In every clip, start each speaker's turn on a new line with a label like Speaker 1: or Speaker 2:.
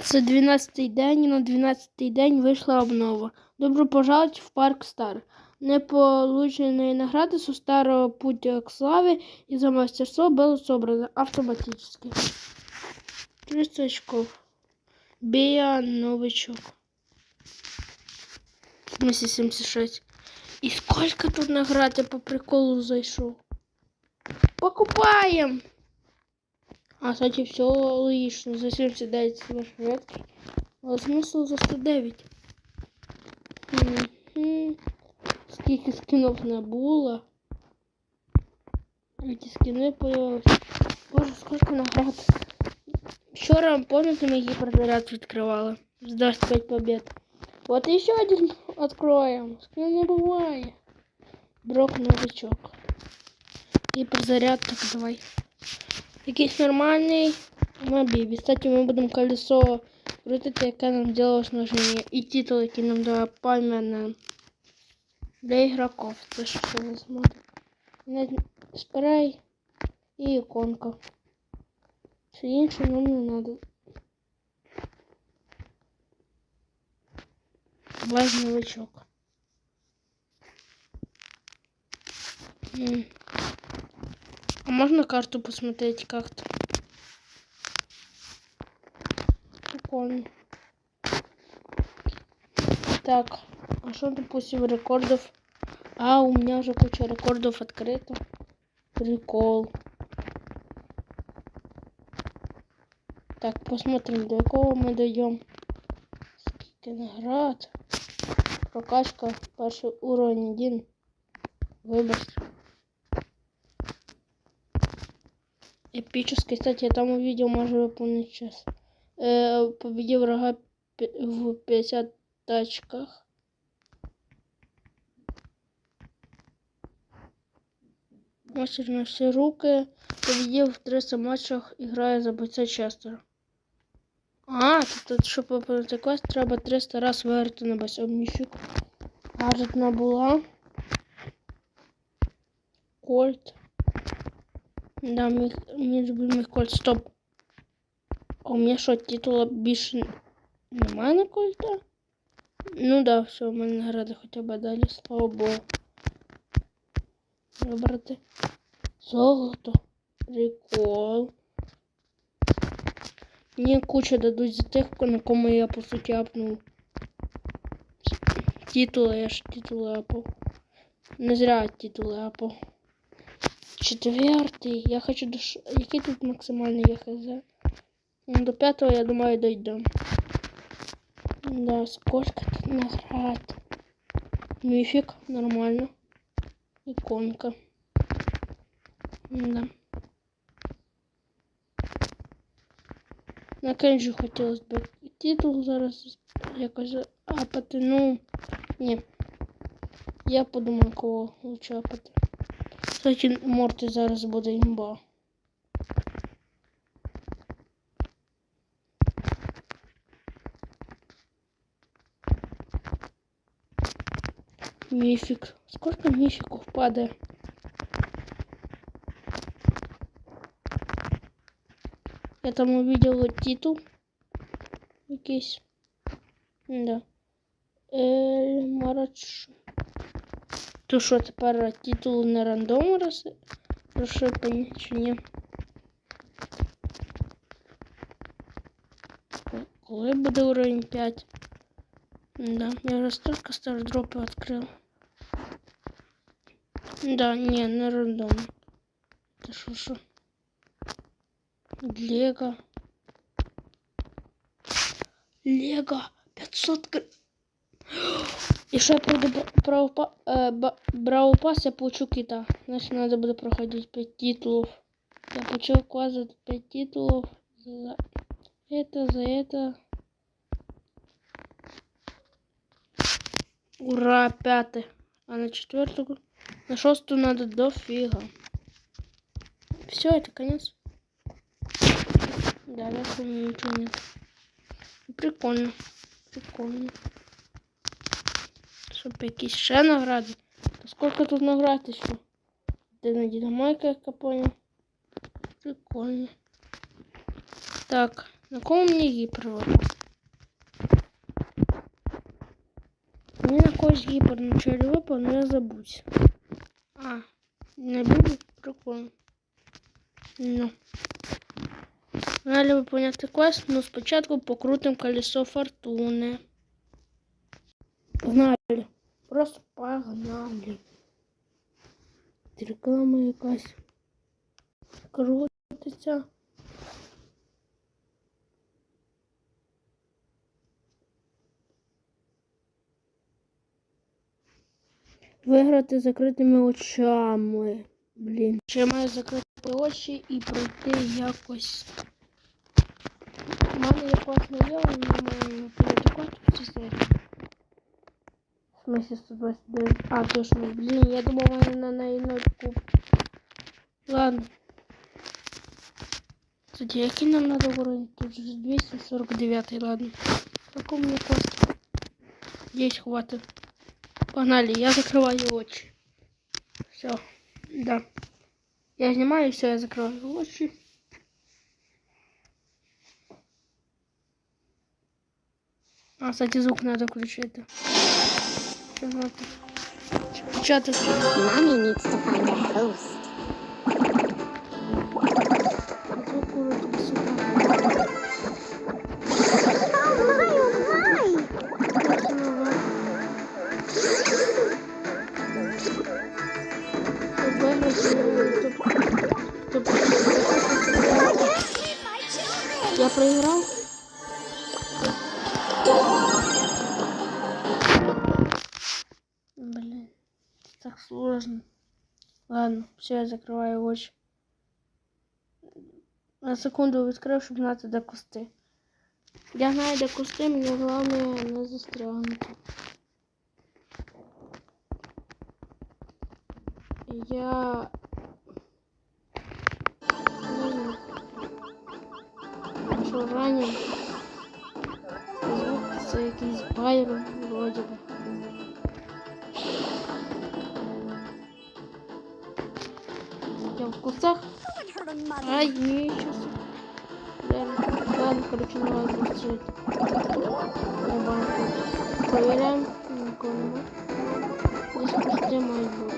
Speaker 1: Це 12-й день, і на 12-й день вийшла обнова. Добро пожаловать в парк Стар. Не полученные награды со старого путя к славе и за мастерство было собрано автоматически. 300 очков. Бея новичок. В смысле 76. И сколько тут наград я по приколу зайшов? Покупаем! А, кстати, все логично. За 79 смеш редкий. Але смисл за 109. Мгм. Скільки скинов набуло. Эти скины появились. Боже, сколько наград. Вчора, помните, мы гиперзаряд відкривали? З 25 побед. Вот еще один откроем. Скин не бывает. Брок новичок. Гиперзаряд, так давай Якийсь нормальний мобіль. Кстати, ми будемо колесо крутити, яке нам дало снаження. І титул, який нам дає пам'ятне для ігроків. Це ж все не зможемо. Не- Спрей і іконка. Все інше нам не треба. Важный новичок. М. А можно карту посмотреть как-то? Прикольно. Так, а что, допустим, рекордов? А, у меня уже куча рекордов открыта. Прикол. Так, посмотрим, до какого мы дойдем. Сколько наград. Прокачка, перший уровень один. Выбор. Эпический, кстати, я там увидел, можно выполнить сейчас. Э, победил врага пи- в 50 тачках. Мастер на все руки. Победил в 300 матчах, играя за бойца Честера. А, тут, тут щоб виповнити квест, треба 300 раз виграти на басовніщик. Гаджетна була. Кольт. Да, мій, мій любимий кольт. Стоп. А у мене що, титула більше немає на кольта? Ну да, все, у мене награди хоча б далі, слава Богу. Вибрати. Золото. Прикол. Мені куча дадуть за тих, на кому я по суті апнув. Титули, я ж титули апав. Не зря титули апав. Четвертий. Я хочу до... ш- Який тут максимальний я хз? Ну, До пятого, я думаю, дойдем. Да, сколько тут наград. Мифик, нормально. Иконка. Да. На Кенджі хотілося б титул зараз якось апати. Ну, ні. Я подумаю, кого лучше апати. Кстати, Морти зараз буде імба. Мифик. Сколько мификов падает? Я там увидела титул. Якийсь. Да. Ель Марач. То що тепер титул на рандом роз... розшипані чи ні? Коли буде уровень 5? Да, я вже столько стардропи відкрив. Да, не, на рандом. Та що що? Лего. Лего 500 гр... Я правопа... э, ба- Бравл пас, я получу кита. Значит, надо будет проходить 5 титулов. Я получил кваз за 5 титулов. За это, за это. Ура, пятый. А на четвертую, на шестую надо дофига. Все, это конец. Да, дальше ничего нет. Прикольно. Прикольно. Щоб якісь ще награди. Та сколько тут наград еще? Ти на Динамайка, як я понял. Прикольно. Так, На кого мені гіпер? Мені на когось гіпер нічого не випав, але я забусь. А, не буду? Прикольно. Ну. Далі виповняти квест, ну спочатку покрутим колесо фортуни. Погнали. Просто погнали. Реклама якась крутиться. Виграти закритими очами. Блін. Ще маю закрити очі і пройти якось. У мене є класна є, але пройти карту здається. В смысле 129? А, точно, блін, я думав, у мене на куб. Ладно. Кстати, який нам надо уровень? Тут же 249, ладно. Какой мне кост? Здесь хватит. Погнали, я закрываю очи. Все, да. Я снимаю, все, я закрываю очи. А, кстати, звук надо включить. Ты?
Speaker 2: Mommy needs to find a host.
Speaker 1: Ладно, все, я закрываю очи. На секунду відкрив, щоб знати, де кусти. Я знаю, де кусти, мені головне не застрягнути. Я... Ну, Що ранен? Звук це якийсь байрон, вроді би. В кустах. Ай, ничего себе. Ладно, короче, не надо быстрее. Банку. Проверяем. Здесь кусты мои будут.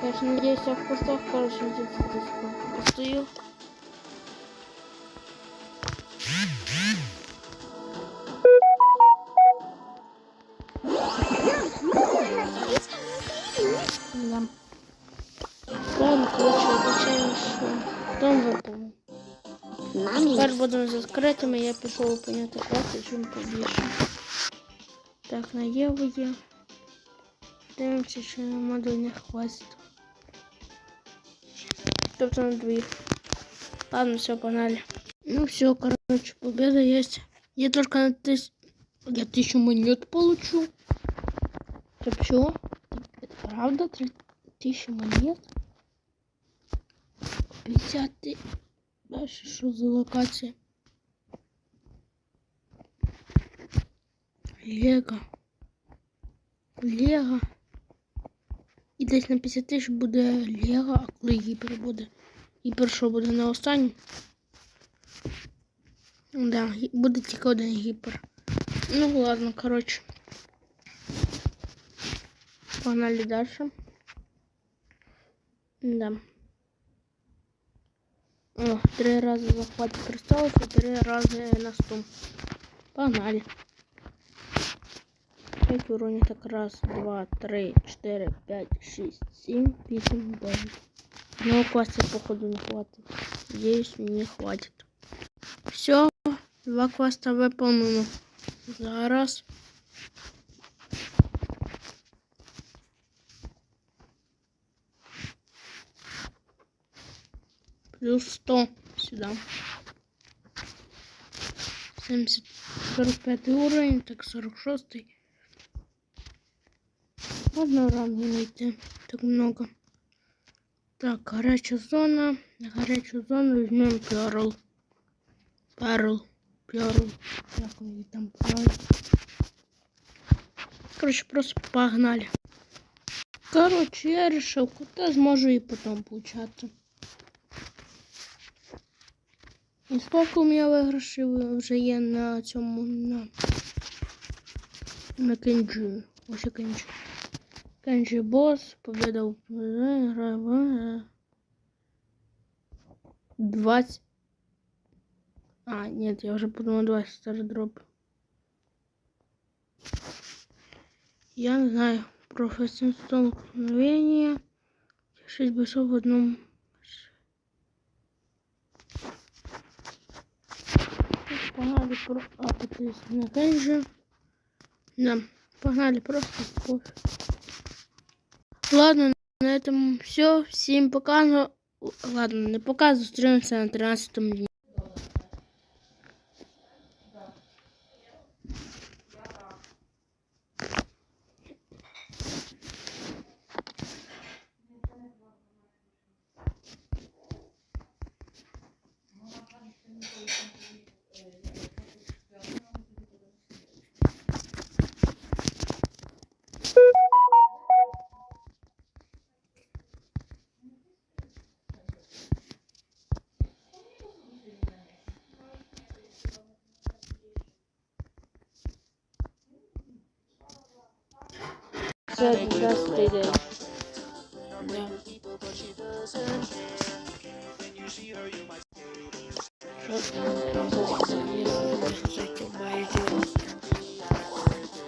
Speaker 1: Конечно, надеюсь, я в кустах, короче, где-то здесь постою. Тепер будемо з закритими, я пішов виповняти класи, чим побільше. Так, на Єву є. Дивимося, чи нема до них хвастів. Тобто на двоих. Ладно, все, погнали. Ну все, короче, победа есть. Я только на тысяч... Я тысячу монет получу. Это что? Это правда? Три тысячи монет? 50 ты... Дальше что за локация? Лего. Лего. І десь на 50 тисяч буде Лего, а коли гіпер буде. Гіпер що буде на останній? Да, гі- буде тільки один гіпер. Ну ладно, коротше. Погнали дальше. Да. Три рази захват кристаллов и три рази на стум. Погнали. Пять уровней. Так раз, два, три, четыре, пять, шесть, семь, восемь, девять. Ну, квеста, походу, не хватит. Надеюсь, не хватит. Все, два квеста выполнено. Зараз. Плюс 100 сюда. 70, 45 уровень, так 46. Ладно, ранги найти. Так много. Так, горячая зона. На горячую зону возьмем Перл. Перл. Перл. Как они там. Короче, просто погнали. Короче, я решил, куда сможу и потом получаться. І скільки у мене виграшів вже є на цьому на, на кенджі. Ось кенджі. Кенджі босс, победа в гра в 20. А, нет, я уже подумал 20 старый дроп. Я не знаю. Профессиональное мгновение. 6 боссов в одном. Погнали про... Подписывайся на Кенджи. Да, погнали просто. Ладно, на этом все. Всем пока. Ладно, не пока. Зустрінемося на 13 дні. said that's they did. Yeah.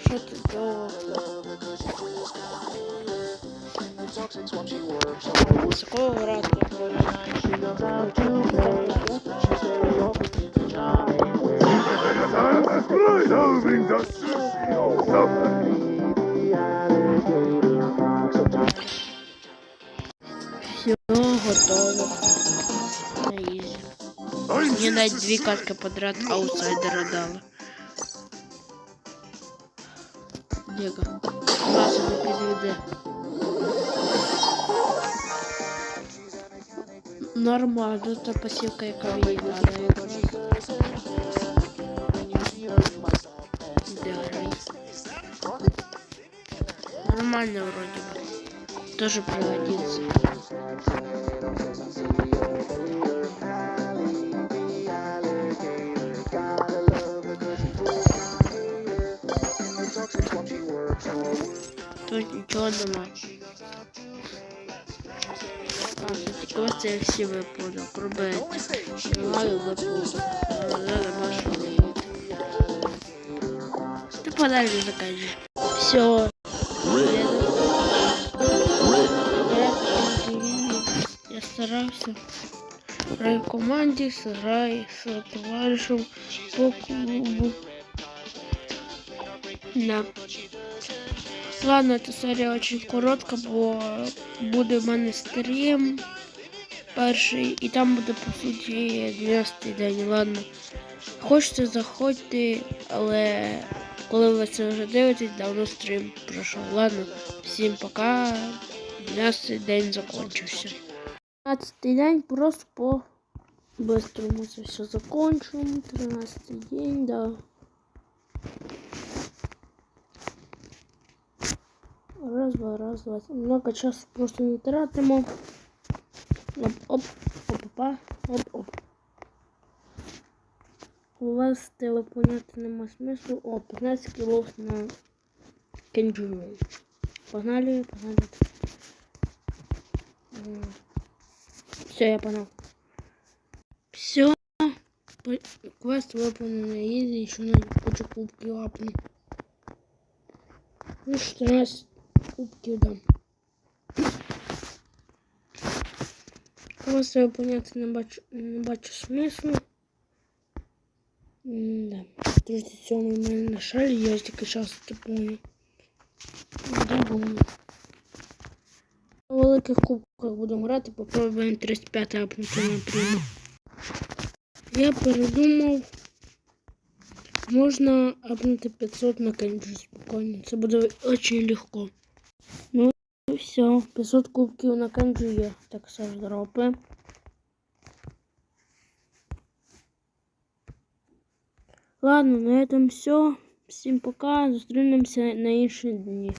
Speaker 1: Shut the door. Toxics when
Speaker 3: she works on the woods. Go
Speaker 1: around the night. The you something. Мені навіть дві катки подряд аутсайдера дали. Дега. Вас не підведе. Нормально, та пасівка, яка їй надо якраз. Де грай? Нормально вроде бы. Тоже пригодится. Тут нічого нема. А, тільки ось це всі випадок. Робить. Маю випадок. Але бачу робити. Ти подалі закажи. Все. Я старався. Граю в команді, граю з товаришем по клубу. Да. Ладно, эта серія очень коротка, бо буде в мене стрім перший, і там буде по суті 12 день. Ладно. Хочете, заходьте, але коли ви це вже дивитесь, давно стрім пройшов. Ладно, всім пока. 12 день закончився. 12 день просто по быстрому це все закончим. 13 день, да. Раз, два, раз, два. Много часу просто не тратимо. Оп, оп, оп, опа, оп, оп. У вас телепоняти нема смислу. О, 15 кілов на кенджуру. Погнали, погнали. Все, я погнал. Все. Квест выполнен изи, еще на кучу кубки лапну. Ну, 14 кубків дам. Просто выполняться не бачу, не бачу смислу. М-да. 37 у мене на шалі, я тільки час типую. Думаю. На великих кубках будемо грати, попробуємо 35 апнути наприклад. Я передумав. Можна апнути 500 на кенджі спокійно. Це буде дуже легко. Ну і все. 500 кубків на кенджі є. Так все ж дропи. Ладно, на этом все. Всім пока. Зустрінемося на інші дні.